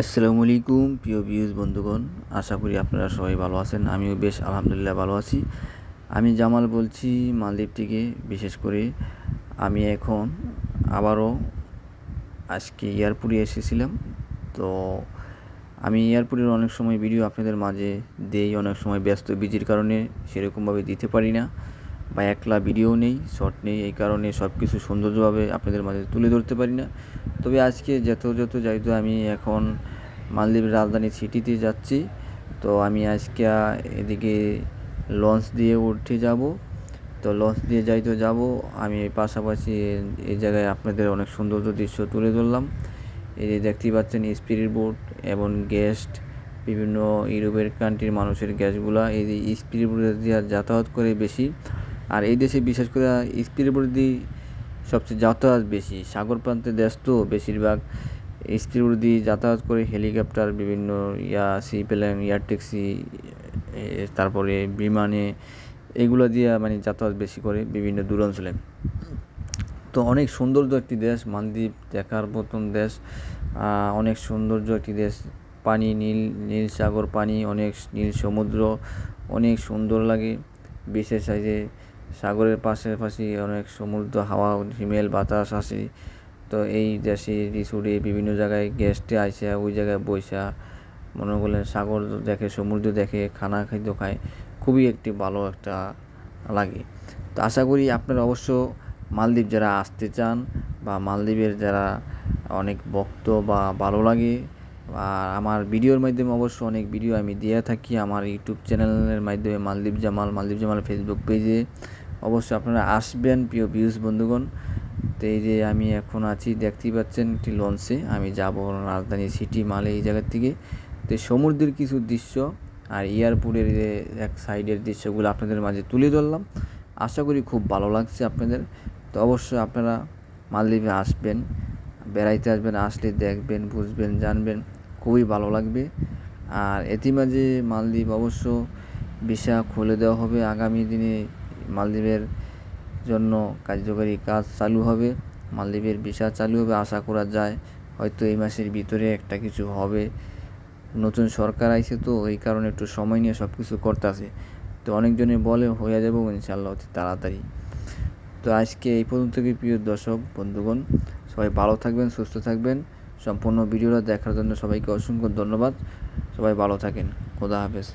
আসসালামু আলাইকুম, প্রিয় ভিউজ বন্ধুগণ। আশা করি আপনারা সবাই ভালো আছেন। আমিও বেশ আলহামদুলিল্লাহ ভালো আছি। আমি জামাল বলছি মালদ্বীপ থেকে। বিশেষ করে আমি এখন আবারও আজকে এয়ারপোর্টে এসেছিলাম। তো আমি এয়ারপোর্টের অনেক সময় ভিডিও আপনাদের মাঝে দেই, অনেক সময় ব্যস্ত, বিজির কারণে সেরকমভাবে দিতে পারি না। বা একলা ভিডিও নেই শর্ট নেই, এই কারণে সব কিছু সৌন্দর্যভাবে আপনাদের মাঝে তুলে ধরতে পারি না। তবে আজকে যত যাইতো আমি এখন মালদ্বীপের রাজধানী সিটিতে যাচ্ছি। তো আমি আজকে এদিকে লঞ্চ দিয়ে উঠে যাব। তো লঞ্চ দিয়ে যাইতে যাব। আমি পাশাপাশি এই জায়গায় আপনাদের অনেক সৌন্দর্য দৃশ্য তুলে ধরলাম। এই যে দেখতেই পাচ্ছেন স্পিরিট বোট এবং গেস্ট বিভিন্ন ইউরোপের কান্ট্রির মানুষের গ্যাসগুলা এই যে স্পিরিট বোট দিয়ে যাতায়াত করে বেশি। আর এই দেশে বিশেষ করে স্ত্রীর দিয়ে সবচেয়ে যাতায়াত বেশি। সাগর প্রান্তের দেশ তো বেশিরভাগ স্পিরিট দিয়ে যাতায়াত করে হেলিকপ্টার, বিভিন্ন ইয়া সি প্লেন এয়ার ট্যাক্সি তারপরে বিমানে এগুলো দিয়ে মানে যাতায়াত বেশি করে বিভিন্ন দূরাঞ্চলে। তো অনেক সৌন্দর্য একটি দেশ, মালদ্বীপ দেখার মতন দেশ অনেক সৌন্দর্য একটি দেশ। পানি, নীল নীল সাগর, পানি, অনেক নীল সমুদ্র, অনেক সুন্দর লাগে। বিশেষ যে সাগরের পাশাপাশি অনেক সমুদ্র, হাওয়া, হিমেল, বাতাস আসে তো এই দেশে, রিসোর্টে বিভিন্ন জায়গায় গেস্টে আইসা, ওই জায়গায় বৈশা মনে করলেন সাগর দেখে, সমুদ্র দেখে, খানা খাদ্য খায়। খুবই একটি ভালো একটা লাগে। তো আশা করি আপনারা অবশ্য মালদ্বীপ যারা আসতে চান বা মালদ্বীপের যারা অনেক ভক্ত বা ভালো লাগে আর আমার ভিডিওর মাধ্যমে অবশ্য অনেক ভিডিও আমি দিয়ে থাকি আমার ইউটিউব চ্যানেলের মাধ্যমে মালদ্বীপ জামাল মালদ্বীপ জামাল ফেসবুক পেজে অবশ্যই আপনারা আসবেন, প্রিয় ভিউজ বন্ধুগণ। তো এই যে আমি এখন আছি, দেখতেই পাচ্ছেন একটি লঞ্চে আমি যাব রাজধানী সিটি মালে এই জায়গার থেকে তো সমুদ্রের কিছু দৃশ্য আর এয়ারপোর্টের যে এক সাইডের দৃশ্যগুলো আপনাদের মাঝে তুলে ধরলাম। আশা করি খুব ভালো লাগছে আপনাদের। তো অবশ্যই আপনারা মালদ্বীপে আসবেন, বেড়াইতে আসবেন, আসলে দেখবেন, বুঝবেন, জানবেন। খুবই ভালো লাগবে। আর এটি মাঝে মালদ্বীপ অবশ্য ভিসা খুলে দেওয়া হবে। আগামী দিনে মালদ্বীপের জন্য কার্যকরী কাজ চালু হবে। মালদ্বীপের ভিসা চালু হবে, আশা করা যায় হয়তো এই মাসের ভিতরে একটা কিছু হবে। নতুন সরকার আইছে তো এই কারণে একটু সময় নিয়ে সব কিছু করতেছে। তো অনেকজনে বলে, হয়ে যাব ইনশাল্লাহ অতি তাড়াতাড়ি। তো আজকে এই পর্যন্ত প্রিয় দর্শক, বন্ধুগণ, সবাই ভালো থাকবেন, সুস্থ থাকবেন। সম্পূর্ণ ভিডিওটা দেখার জন্য সবাইকে অসংখ্য ধন্যবাদ। সবাই ভালো থাকেন। খোদা হাফেজ।